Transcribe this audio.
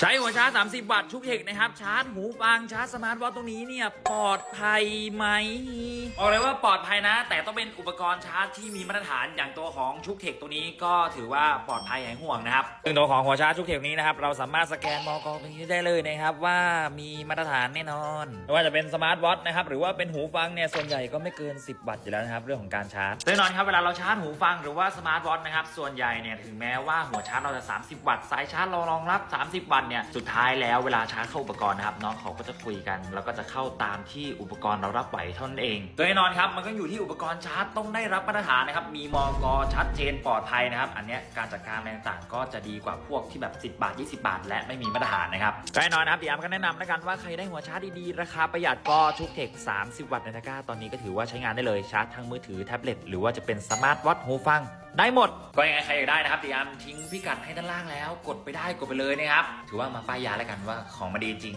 ใช้หัวชาร์จ 30 วัตต์ชุกเทคนะครับ ชาร์จหูฟังชาร์จสมาร์ทวอทตรงนี้เนี่ย ปลอดภัยไหมบอกเลยว่าปลอดภัยนะ แต่ต้องเป็นอุปกรณ์ชาร์จที่มีมาตรฐานอย่างตัวของชุกเทคตัวนี้ก็ถือว่าปลอดภัยหายห่วงนะครับซึ่งตัวของหัวชาร์จชุกเทคนี้นะครับเราสามารถสแกนมอกตรงนี้ได้เลยนะครับว่ามีมาตรฐานแน่นอนไม่ว่าจะเป็นสมาร์ทวอทนะครับหรือว่าเป็นหูฟังเนี่ยส่วนใหญ่ก็ไม่เกิน 10 วัตต์อยู่แล้วนะครับเรื่องของการชาร์จแน่นอนครับเวลาเราชาร์จหูฟังหรือว่าสมาร์ทวอทนะครับส่วนใหญ่เนี่ยถึงแม้ว่าหัวชาร์จเราจะ 30 วัตต์สายชาร์จเรารองรับ 30 วัตตเนี่ยสุดท้ายแล้วเวลาชาร์จเข้าอุปกรณ์นะครับน้องเขาก็จะคุยกัน แล้วก็จะเข้าตามที่อุปกรณ์เรารับไหวเท่านั้นเองโดยแน่นอนครับมันก็อยู่ที่อุปกรณ์ชาร์จต้องได้รับมาตรฐานนะครับมีมอกชัดเจนปลอดภัยนะครับ อันเนี้ยการจัดการอะไรต่างๆ ก็จะดีกว่าพวกที่แบบ 10 บาท 20 บาท และไม่มีมาตรฐานนะครับก็แน่นอนนะครับเดี๋ยวอามก็แนะนำแล้วกันว่าใครได้หัวชาร์จดีๆราคาประหยัดก็ชุกเทค30 วัตต์ในตะกร้าตอนนี้ก็ถือว่าใช้งานได้เลยชาร์จทั้งมือถือแท็บเล็ตหรือว่าจะเป็นสมาร์ทวอทหูฟัง ได้หมด ก็ยังไงใครอยากได้นะครับเดี๋ยวอามทิ้งพิกัดให้ด้านล่างแล้ว กดไปได้กดไปเลยนะครับ ถือว่ามาป้ายยาแล้วกันว่าของมาดีจริง